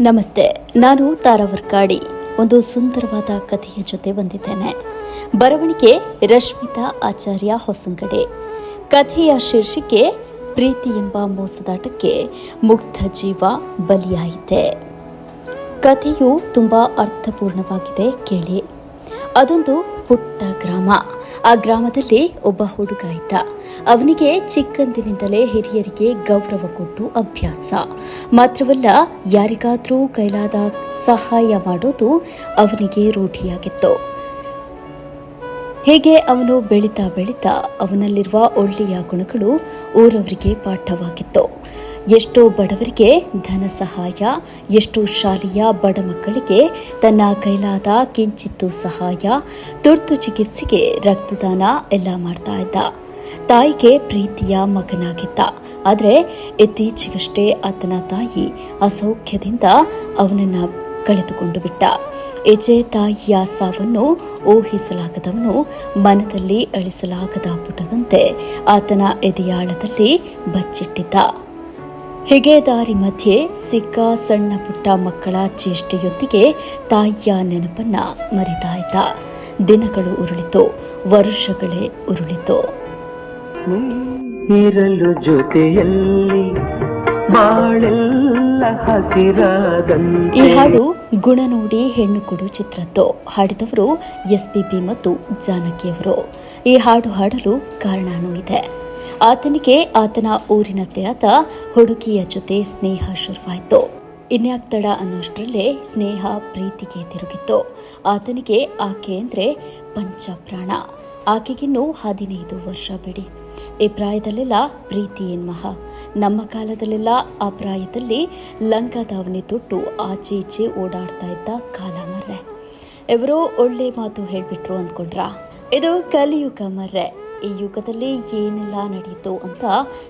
ನಮಸ್ತೆ, ನಾನು ತಾರಾವರ್ಕಾಡಿ ಒಂದು ಸುಂದರವಾದ ಕಥೆಯ ಜೊತೆ ಬಂದಿದ್ದೇನೆ. ಬರವಣಿಗೆ ರಶ್ಮಿತಾ ಆಚಾರ್ಯ ಹೊಸಂಗಡೆ. ಕಥೆಯ ಶೀರ್ಷಿಕೆ, ಪ್ರೀತಿ ಎಂಬ ಮೋಸದಾಟಕ್ಕೆ ಮುಗ್ಧ ಜೀವ ಬಲಿಯಾಯಿತೆ. ಕಥೆಯು ತುಂಬಾ ಅರ್ಥಪೂರ್ಣವಾಗಿದೆ, ಕೇಳಿ. ಅದೊಂದು ಪುಟ್ಟ ಗ್ರಾಮ. ಆ ಗ್ರಾಮದಲ್ಲಿ ಒಬ್ಬ ಹುಡುಗ ಇದ್ದ. ಅವನಿಗೆ ಚಿಕ್ಕಂದಿನಿಂದಲೇ ಹಿರಿಯರಿಗೆ ಗೌರವ ಕೊಟ್ಟು ಅಭ್ಯಾಸ. ಮಾತ್ರವಲ್ಲ, ಯಾರಿಗಾದರೂ ಕೈಲಾದ ಸಹಾಯ ಮಾಡೋದು ಅವನಿಗೆ ರೂಢಿಯಾಗಿತ್ತು. ಹೀಗೆ ಅವನು ಬೆಳೀತಾ ಬೆಳೀತಾ ಅವನಲ್ಲಿರುವ ಒಳ್ಳೆಯ ಗುಣಗಳು ಊರವರಿಗೆ ಪಾಠವಾಗಿತ್ತು. ಎಷ್ಟೋ ಬಡವರಿಗೆ ಧನ ಸಹಾಯ, ಎಷ್ಟೋ ಶಾಲೆಯ ಬಡ ಮಕ್ಕಳಿಗೆ ತನ್ನ ಕೈಲಾದ ಕಿಂಚಿತ್ತು ಸಹಾಯ, ತುರ್ತು ಚಿಕಿತ್ಸೆಗೆ ರಕ್ತದಾನ ಎಲ್ಲ ಮಾಡ್ತಾ ಇದ್ದ. ತಾಯಿಗೆ ಪ್ರೀತಿಯ ಮಗನಾಗಿದ್ದ. ಆದರೆ ಇತ್ತೀಚೆಗಷ್ಟೇ ಆತನ ತಾಯಿ ಅಸೌಖ್ಯದಿಂದ ಅವನನ್ನು ಕಳೆದುಕೊಂಡು ಬಿಟ್ಟ. ಎಜೆ ತಾಯಿಯ ಸಾವನ್ನು ಊಹಿಸಲಾಗದವನು ಮನದಲ್ಲಿ ಅಳಿಸಲಾಗದ ಪುಟದಂತೆ ಆತನ ಎದೆಯಾಳದಲ್ಲಿ ಬಚ್ಚಿಟ್ಟಿದ್ದ. ಹೀಗೆ ದಾರಿ ಮಧ್ಯೆ ಸಿಕ್ಕ ಸಣ್ಣ ಪುಟ್ಟ ಮಕ್ಕಳ ಚೇಷ್ಟೆಯೊಂದಿಗೆ ತಾಯಿಯ ನೆನಪನ್ನ ಮರಿತಾ ಇದ್ದ ದಿನಗಳು ಉರುಳಿತು ವರ್ಷಗಳೇ ಉರುಳಿತು. ಇರಲು ಜೊತೆಯಲ್ಲಿ ಈ ಹಾಡು ಗುಣ ನೋಡಿ ಹೆಣ್ಣು ಕೊಡು ಚಿತ್ರದ್ದು. ಹಾಡಿದವರು ಎಸ್ ಪಿ ಮತ್ತು ಜಾನಕಿಯವರು. ಈ ಹಾಡು ಹಾಡಲು ಕಾರಣನೂ ಇದೆ ಆತನಿಗೆ ಆತನ ಊರಿನ ಆದ ಹುಡುಗಿಯ ಜೊತೆ ಸ್ನೇಹ ಶುರುವಾಯಿತು. ಇನ್ಯಾಕ್ ತಡ ಅನ್ನೋಷ್ಟರಲ್ಲೇ ಸ್ನೇಹ ಪ್ರೀತಿಗೆ ತಿರುಗಿತ್ತು. ಆತನಿಗೆ ಆಕೆ ಅಂದರೆ ಪಂಚಪ್ರಾಣ. ಆಕೆಗಿನ್ನೂ ಹದಿನೈದು ವರ್ಷ ಬಿಡಿ. ಈ ಪ್ರಾಯದಲ್ಲೆಲ್ಲ ಪ್ರೀತಿ ಏನ್ಮಹ ನಮ್ಮ ಕಾಲದಲ್ಲೆಲ್ಲ ಆ ಪ್ರಾಯದಲ್ಲಿ ಲಂಕಾದಾವಣಿ ತೊಟ್ಟು ಆಚೆ ಈಚೆ ಓಡಾಡ್ತಾ ಇದ್ದ ಕಾಲ ಮರ್ರೆ. ಇವರು ಒಳ್ಳೆ ಮಾತು ಹೇಳಿಬಿಟ್ರು ಅಂದ್ಕೊಂಡ್ರ? ಇದು ಕಲಿಯುಗ ಮರ್ರೆ. ಈ ಯುಗದಲ್ಲಿ ಏನೆಲ್ಲ ನಡೆಯಿತು ಅಂತ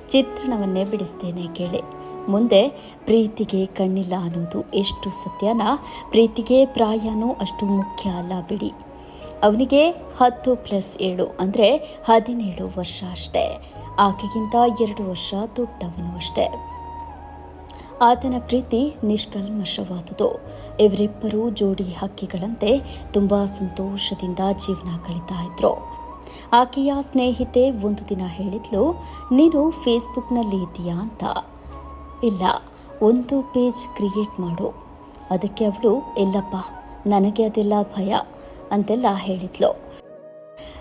ಚಿತ್ರಣವನ್ನೇ ಬಿಡಿಸ್ತೇನೆ ಕೇಳಿ. ಮುಂದೆ ಪ್ರೀತಿಗೆ ಕಣ್ಣಿಲ್ಲ ಅನ್ನೋದು ಎಷ್ಟು ಸತ್ಯನ? ಪ್ರೀತಿಗೆ ಪ್ರಾಯನೂ ಅಷ್ಟು ಮುಖ್ಯ ಅಲ್ಲ ಬಿಡಿ. ಅವನಿಗೆ ಹತ್ತು ಪ್ಲಸ್ ಏಳು ಅಂದರೆ ಹದಿನೇಳು ವರ್ಷ ಅಷ್ಟೇ. ಆಕೆಗಿಂತ ಎರಡು ವರ್ಷ ದೊಡ್ಡವನು ಅಷ್ಟೇ. ಆತನ ಪ್ರೀತಿ ನಿಷ್ಕಲ್ಮಶವಾದುದು. ಇವರಿಬ್ಬರೂ ಜೋಡಿ ಹಕ್ಕಿಗಳಂತೆ ತುಂಬ ಸಂತೋಷದಿಂದ ಜೀವನ ಕಳೀತಾ ಇದ್ರು. ಆಕೆಯ ಸ್ನೇಹಿತೆ ಒಂದು ದಿನ ಹೇಳಿದ್ಲು, ನೀನು ಫೇಸ್ಬುಕ್ನಲ್ಲಿ ಇದೆಯಾ ಅಂತ. ಇಲ್ಲ, ಒಂದು ಪೇಜ್ ಕ್ರಿಯೇಟ್ ಮಾಡು. ಅದಕ್ಕೆ ಅವಳು, ಇಲ್ಲಪ್ಪ, ನನಗೆ ಅದೆಲ್ಲ ಭಯ ಅಂತೆಲ್ಲ ಹೇಳಿದ್ಲು.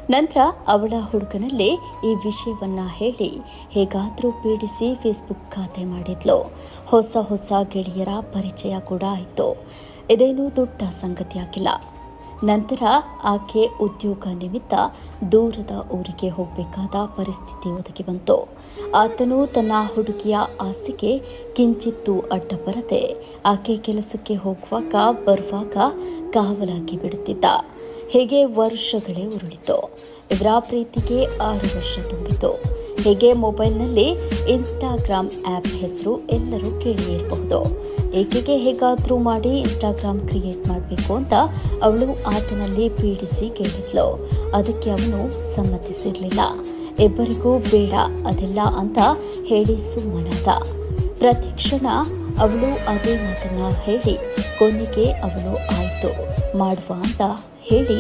ನಂತರ ಅವಳ ಹುಡುಗನಲ್ಲಿ ಈ ವಿಷಯವನ್ನು ಹೇಳಿ ಹೇಗಾದರೂ ಪೀಡಿಸಿ ಫೇಸ್ಬುಕ್ ಖಾತೆ ಮಾಡಿದ್ಲು. ಹೊಸ ಹೊಸ ಗೆಳೆಯರ ಪರಿಚಯ ಕೂಡ ಆಯಿತು. ಇದೇನು ದೊಡ್ಡ ಸಂಗತಿಯಾಗಿಲ್ಲ. ನಂತರ ಆಕೆ ಉದ್ಯೋಗ ನಿಮಿತ್ತ ದೂರದ ಊರಿಗೆ ಹೋಗಬೇಕಾದ ಪರಿಸ್ಥಿತಿ ಒದಗಿ ಬಂತು. ಆತನು ತನ್ನ ಹುಡುಗಿಯ ಆಸೆಗೆ ಕಿಂಚಿತ್ತು ಅಡ್ಡ ಬರದೆ ಆಕೆ ಕೆಲಸಕ್ಕೆ ಹೋಗುವಾಗ ಬರುವಾಗ ಕಾವಲಾಗಿ ಬಿಡುತ್ತಿದ್ದ. ಹೇಗೆ ವರ್ಷಗಳೇ ಉರುಳಿತು. ಇವರ ಪ್ರೀತಿಗೆ ಆರು ವರ್ಷ ತುಂಬಿತು. ಹೀಗೆ ಮೊಬೈಲ್ನಲ್ಲಿ ಇನ್ಸ್ಟಾಗ್ರಾಮ್ ಆ್ಯಪ್ ಹೆಸರು ಎಲ್ಲರೂ ಕೇಳಿರಬಹುದು ಏಕೆಗೆ ಹೇಗಾದರೂ ಮಾಡಿ ಇನ್ಸ್ಟಾಗ್ರಾಮ್ ಕ್ರಿಯೇಟ್ ಮಾಡಬೇಕು ಅಂತ ಅವಳು ಆತನಲ್ಲಿ ಪೀಡಿಸಿ ಕೇಳಿದ್ಲು. ಅದಕ್ಕೆ ಅವನು ಸಮ್ಮತಿಸಿರಲಿಲ್ಲ. ಇಬ್ಬರಿಗೂ ಬೇಡ, ಅದೆಲ್ಲ ಅಂತ ಹೇಳಿ ಸುಮ್ಮನಾದ. ಪ್ರತಿ ಕ್ಷಣ ಅವಳು ಅದೇ ಮಾತನ್ನ ಹೇಳಿ, ಕೊನೆಗೆ ಅವಳು ಆಯ್ತು, ಮಾಡುವ ಅಂತ ಹೇಳಿ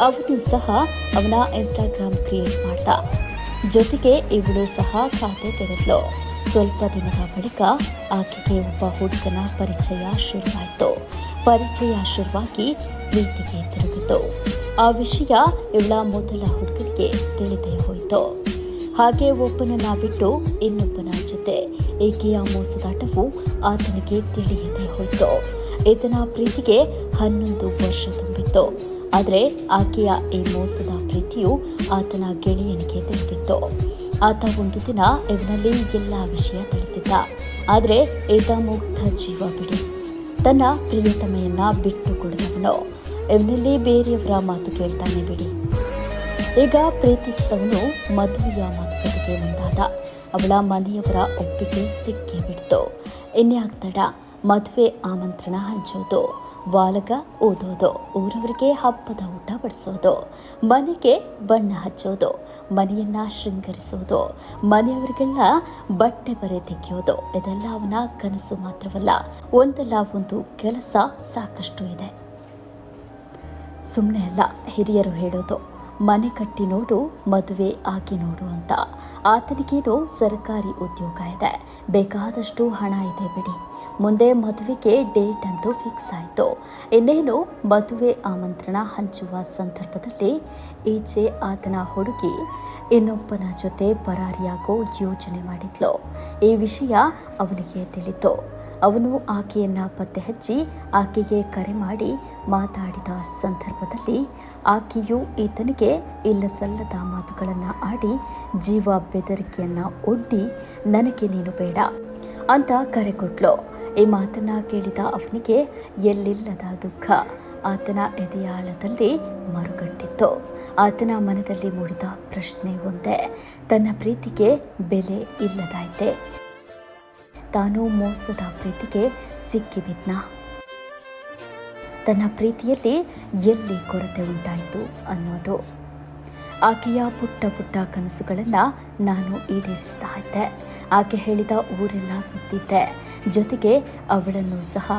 ಅವನು ಸಹ ಅವನ ಇನ್ಸ್ಟಾಗ್ರಾಮ್ ಕ್ರಿಯೇಟ್ ಮಾಡ್ದ. ಜೊತೆಗೆ ಇವಳು ಸಹ ಖಾತೆ ತೆರೆದ್ಲು. ಸ್ವಲ್ಪ ದಿನದ ಬಳಿಕ ಆಕೆಗೆ ಒಬ್ಬ ಹುಡುಗನ ಪರಿಚಯ ಶುರುವಾಯಿತು. ಪರಿಚಯ ಶುರುವಾಗಿ ಪ್ರೀತಿಗೆ ತಿರುಗಿತು. ಆ ವಿಷಯ ಇವಳ ಮೊದಲ ಹುಡುಗನಿಗೆ ತಿಳಿದೇ ಹೋಯಿತು. ಹಾಗೆ ಒಬ್ಬನನ್ನ ಬಿಟ್ಟು ಇನ್ನೊಬ್ಬನ ಜೊತೆ ಏಕೆಯ ಮೋಸದಾಟವು ಆತನಿಗೆ ತಿಳಿಯದೆ ಹೋಯಿತು. ಈತನ ಪ್ರೀತಿಗೆ ಹನ್ನೊಂದು ವರ್ಷ ತುಂಬಿತ್ತು. ಆದರೆ ಆಕೆಯ ಈ ಮೋಸದ ಪ್ರೀತಿಯು ಆತನ ಗೆಳೆಯನಿಗೆ ತಿಳಿದಿತ್ತು ಆತ ಒಂದು ದಿನ ಇವನಲ್ಲಿ ಎಲ್ಲ ವಿಷಯ ತಿಳಿಸಿದ್ದ. ಆದರೆ ಈತ ಮುಗ್ಧ ಜೀವ ಬಿಡಿ. ತನ್ನ ಪ್ರಿಯತಮೆಯನ್ನ ಬಿಟ್ಟು ಕೊಡದವನು. ಇವನಲ್ಲಿ ಬೇರೆಯವರ ಮಾತು ಕೇಳ್ತಾನೆ ಬಿಡಿ. ಈಗ ಪ್ರೀತಿಸಿದವನು ಮದುವೆಯ ಮಾತುಕತೆಗೆ ಮುಂದಾದ. ಅವಳ ಮನೆಯವರ ಒಪ್ಪಿಗೆ ಸಿಕ್ಕೇ ಬಿಡ್ತು. ಮದುವೆ ಆಮಂತ್ರಣ ಹಂಚೋದು, ವಾಲಗ ಓದೋದು, ಊರವರಿಗೆ ಹಬ್ಬದ ಊಟ ಬಡಿಸೋದು, ಮನೆಗೆ ಬಣ್ಣ ಹಚ್ಚೋದು, ಮನೆಯನ್ನ ಶೃಂಗರಿಸೋದು, ಮನೆಯವರಿಗೆಲ್ಲ ಬಟ್ಟೆ ಬರೆ ತೆಗೆಯೋದು, ಇದೆಲ್ಲ ಅವನ ಕನಸು ಮಾತ್ರವಲ್ಲ, ಒಂದಲ್ಲ ಒಂದು ಕೆಲಸ ಸಾಕಷ್ಟು ಇದೆ. ಸುಮ್ಮನೆ ಅಲ್ಲ, ಹಿರಿಯರು ಹೇಳೋದು ಮನೆ ಕಟ್ಟಿ ನೋಡು, ಮದುವೆ ಆಗಿ ನೋಡು ಅಂತ. ಆತನಿಗೇನು ಸರ್ಕಾರಿ ಉದ್ಯೋಗ ಇದೆ. ಬೇಕಾದಷ್ಟು ಹಣ ಇದೆ ಬಿಡಿ. ಮುಂದೆ ಮದುವೆಗೆ ಡೇಟ್ ಅಂತೂ ಫಿಕ್ಸ್ ಆಯಿತು. ಇನ್ನೇನು ಮದುವೆ ಆಮಂತ್ರಣ ಹಂಚುವ ಸಂದರ್ಭದಲ್ಲಿ ಈಚೆ ಆತನ ಹುಡುಗಿ ಇನ್ನೊಬ್ಬನ ಜೊತೆ ಪರಾರಿಯಾಗೋ ಯೋಚನೆ ಮಾಡಿದ್ಲು. ಈ ವಿಷಯ ಅವನಿಗೆ ತಿಳಿತು. ಅವನು ಆಕೆಯನ್ನು ಪತ್ತೆ ಹಚ್ಚಿ ಆಕೆಗೆ ಕರೆ ಮಾಡಿ ಮಾತಾಡಿದ ಸಂದರ್ಭದಲ್ಲಿ ಆಕೆಯು ಈತನಿಗೆ ಇಲ್ಲಸಲ್ಲದ ಮಾತುಗಳನ್ನು ಆಡಿ ಜೀವ ಬೆದರಿಕೆಯನ್ನು ಒಡ್ಡಿ, ನನಗೆ ನೀನು ಬೇಡ ಅಂತ ಕರೆ ಕೊಟ್ಲು ಈ ಮಾತನ್ನು ಕೇಳಿದ ಅವನಿಗೆ ಎಲ್ಲಿಲ್ಲದ ದುಃಖ. ಆತನ ಎದೆಯಾಳದಲ್ಲಿ ಮರುಗಟ್ಟಿತ್ತು. ಆತನ ಮನದಲ್ಲಿ ಮೂಡಿದ ಪ್ರಶ್ನೆ ಒಂದೇ, ತನ್ನ ಪ್ರೀತಿಗೆ ಬೆಲೆ ಇಲ್ಲದಾಯಿತೆ. ತಾನು ಮೋಸದ ಪ್ರೀತಿಗೆ ಸಿಕ್ಕಿಬಿದ್ನ? ತನ್ನ ಪ್ರೀತಿಯಲ್ಲಿ ಎಲ್ಲಿ ಕೊರತೆ ಉಂಟಾಯಿತು ಅನ್ನೋದು. ಆಕೆಯ ಪುಟ್ಟ ಪುಟ್ಟ ಕನಸುಗಳನ್ನು ನಾನು ಈಡೇರಿಸ್ತಾ ಇದ್ದೆ. ಆಕೆ ಹೇಳಿದ ಊರೆಲ್ಲ ಸುತ್ತಿದ್ದೆ. ಜೊತೆಗೆ ಅವಳನ್ನು ಸಹ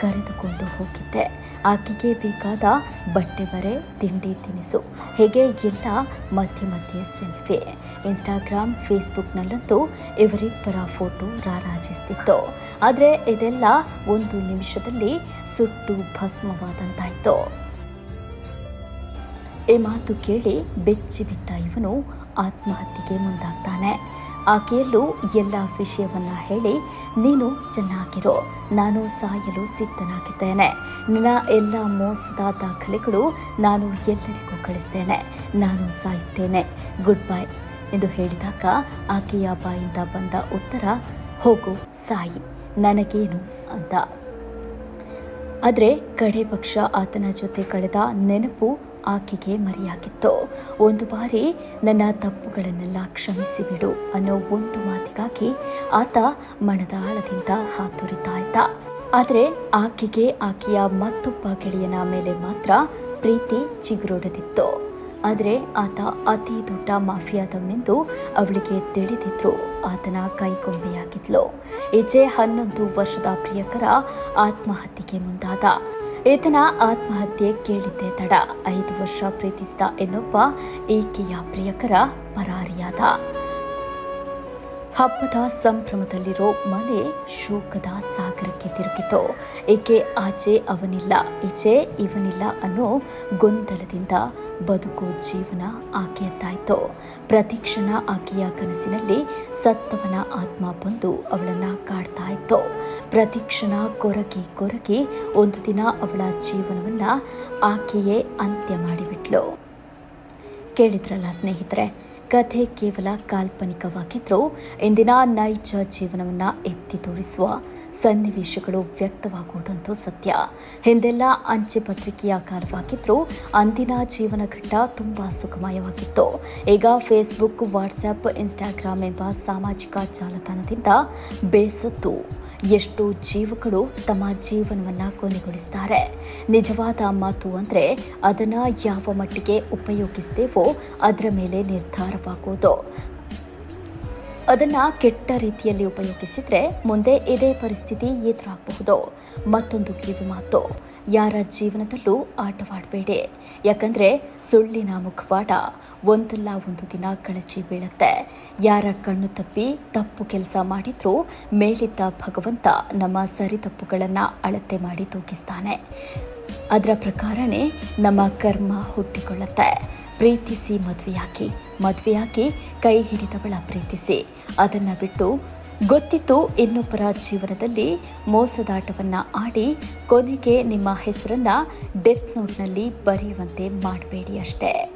ಕರೆದುಕೊಂಡು ಹೋಗಿದ್ದೆ. ಆಕೆಗೆ ಬೇಕಾದ ಬಟ್ಟೆ ಬರೆ, ತಿಂಡಿ ತಿನಿಸು, ಹೇಗೆ ಎಲ್ಲ ಮಧ್ಯೆ ಮಧ್ಯೆ ಸೆಲ್ಫಿ. ಇನ್ಸ್ಟಾಗ್ರಾಮ್, ಫೇಸ್ಬುಕ್ನಲ್ಲಂತೂ ಇವರಿಬ್ಬರ ಫೋಟೋ ರಾರಾಜಿಸ್ತಿತ್ತು. ಆದರೆ ಇದೆಲ್ಲ ಒಂದು ನಿಮಿಷದಲ್ಲಿ ಸುಟ್ಟು ಭಸ್ಮವಾದಂತಾಯಿತು. ಈ ಮಾತು ಕೇಳಿ ಬೆಚ್ಚಿ ಬಿದ್ದ ಇವನು ಆತ್ಮಹತ್ಯೆಗೆ ಮುಂದಾಗ್ತಾನೆ. ಆಕೆಯಲ್ಲೂ ಎಲ್ಲ ವಿಷಯವನ್ನ ಹೇಳಿ, ನೀನು ಚೆನ್ನಾಗಿರೋ, ನಾನು ಸಾಯಲು ಸಿದ್ಧನಾಗಿದ್ದೇನೆ. ನಿನ್ನ ಎಲ್ಲ ಮೋಸದ ದಾಖಲೆಗಳು ನಾನು ಎಲ್ಲರಿಗೂ ಕಳಿಸ್ತೇನೆ. ನಾನು ಸಾಯುತ್ತೇನೆ. Goodbye. ಎಂದು ಹೇಳಿದಾಗ ಆಕೆಯ ಬಾಯಿಂದ ಬಂದ ಉತ್ತರ, ಹೋಗು, ಸಾಯಿ, ನನಗೇನು ಅಂತ ಆದರೆ ಕಡೆ ಪಕ್ಷ ಆತನ ಜೊತೆ ಕಳೆದ ನೆನಪು ಆಕೆಗೆ ಮರೆಯಾಗಿತ್ತು. ಒಂದು ಬಾರಿ ನನ್ನ ತಪ್ಪುಗಳನ್ನೆಲ್ಲ ಕ್ಷಮಿಸಿ ಬಿಡು ಅನ್ನೋ ಒಂದು ಮಾತಿಗಾಗಿ ಆತ ಮಣದ ಆಳದಿಂದ ಹಾತೊರಿತಾ ಇದ್ದ ಆದರೆ ಆಕೆಗೆ ಆಕೆಯ ಮತ್ತೊಬ್ಬ ಗೆಳೆಯನ ಮೇಲೆ ಮಾತ್ರ ಪ್ರೀತಿ ಚಿಗುರೊಡೆದಿತ್ತು. ಆದರೆ ಆತ ಅತಿ ದೊಡ್ಡ ಮಾಫಿಯಾದವನೆಂದು ಅವಳಿಗೆ ತಿಳಿದಿದ್ರು. ಆತನ ಕೈಗೊಂಬೆಯಾಗಿದ್ಲು. ಈಚೆ ಹನ್ನೊಂದು ವರ್ಷದ ಪ್ರಿಯಕರ ಆತ್ಮಹತ್ಯೆಗೆ ಮುಂದಾದ. ಈತನ ಆತ್ಮಹತ್ಯೆ ಕೇಳಿದ್ದೆ ತಡ. ಐದು ವರ್ಷ ಪ್ರೀತಿಸಿದ ಎನ್ನೊಬ್ಬ ಈಕೆಯ ಪ್ರಿಯಕರ ಪರಾರಿಯಾದ. ಹಬ್ಬದ ಸಂಭ್ರಮದಲ್ಲಿರೋ ಮನೆ ಶೋಕದ ಸಾಗರಕ್ಕೆ ತಿರುಗಿತು. ಏಕೆ ಆಚೆ ಅವನಿಲ್ಲ, ಈಚೆ ಇವನಿಲ್ಲ ಅನ್ನೋ ಗೊಂದಲದಿಂದ ಬದುಕು ಜೀವನ ಆಕೆಯದ್ದಾಯಿತು. ಪ್ರತಿಕ್ಷಣ ಆಕೆಯ ಕನಸಿನಲ್ಲಿ ಸತ್ತವನ ಆತ್ಮ ಬಂದು ಅವಳನ್ನು ಕಾಡ್ತಾ ಇತ್ತು. ಪ್ರತಿಕ್ಷಣ ಕೊರಗಿ ಕೊರಗಿ ಒಂದು ದಿನ ಅವಳ ಜೀವನವನ್ನು ಆಕೆಯೇ ಅಂತ್ಯ ಮಾಡಿಬಿಟ್ಲು. ಕೇಳಿದ್ರಲ್ಲ ಸ್ನೇಹಿತರೆ ಕಥೆ ಕೇವಲ ಕಾಲ್ಪನಿಕವಾಗಿದ್ದರೂ ಇಂದಿನ ನೈಜ ಜೀವನವನ್ನು ಎತ್ತಿ ತೋರಿಸುವ ಸನ್ನಿವೇಶಗಳು ವ್ಯಕ್ತವಾಗುವುದಂತೂ ಸತ್ಯ. ಹಿಂದೆಲ್ಲ ಅಂಚೆ ಪತ್ರಿಕೆಯ ಕಾಲವಾಗಿದ್ದರೂ ಅಂದಿನ ಜೀವನ ಘಟ್ಟ ತುಂಬ ಸುಖಮಯವಾಗಿತ್ತು ಈಗ ಫೇಸ್ಬುಕ್ ವಾಟ್ಸಪ್ ಇನ್ಸ್ಟಾಗ್ರಾಮ್ ಎಂಬ ಸಾಮಾಜಿಕ ಜಾಲತಾಣದಿಂದ ಬೇಸತ್ತು. ಎಷ್ಟೋ ಜೀವಗಳು ತಮ್ಮ ಜೀವನವನ್ನು ಕೊನೆಗೊಳಿಸ್ತಾರೆ. ನಿಜವಾದ ಮಾತು ಅಂದರೆ ಅದನ್ನು ಯಾವ ಮಟ್ಟಿಗೆ ಉಪಯೋಗಿಸ್ತೇವೋ ಅದರ ಮೇಲೆ ನಿರ್ಧಾರವಾಗುವುದು ಅದನ್ನು ಕೆಟ್ಟ ರೀತಿಯಲ್ಲಿ ಉಪಯೋಗಿಸಿದರೆ ಮುಂದೆ ಇದೇ ಪರಿಸ್ಥಿತಿ ಎದುರಾಗಬಹುದು. ಮತ್ತೊಂದು ಕಿವಿ ಮಾತು. ಯಾರ ಜೀವನದಲ್ಲೂ ಆಟವಾಡಬೇಡಿ. ಯಾಕಂದರೆ ಸುಳ್ಳಿನ ಮುಖವಾಡ ಒಂದಲ್ಲ ಒಂದು ದಿನ ಕಳಚಿ ಬೀಳುತ್ತೆ. ಯಾರ ಕಣ್ಣು ತಪ್ಪಿ ತಪ್ಪು ಕೆಲಸ ಮಾಡಿದ್ರೂ ಮೇಲಿದ್ದ ಭಗವಂತ ನಮ್ಮ ಸರಿ ತಪ್ಪುಗಳನ್ನು ಅಳತೆ ಮಾಡಿ ತೂಗಿಸ್ತಾನೆ. ಅದರ ಪ್ರಕಾರನೇ ನಮ್ಮ ಕರ್ಮ ಹುಟ್ಟಿಕೊಳ್ಳುತ್ತೆ. ಪ್ರೀತಿಸಿ ಮದುವೆಯಾಗಿ ಮದುವೆಯಾಗಿ ಕೈ ಹಿಡಿದವಳ ಪ್ರೀತಿಸಿ. ಅದನ್ನು ಬಿಟ್ಟು ಗೊತ್ತಿತ್ತು ಇನ್ನೊಬ್ಬರ ಜೀವನದಲ್ಲಿ ಮೋಸದಾಟವನ್ನು ಆಡಿ ಕೊನೆಗೆ ನಿಮ್ಮ ಹೆಸರನ್ನ ಡೆತ್ ನೋಟ್ನಲ್ಲಿ ಬರೆಯುವಂತೆ ಮಾಡಬೇಡಿ ಅಷ್ಟೇ.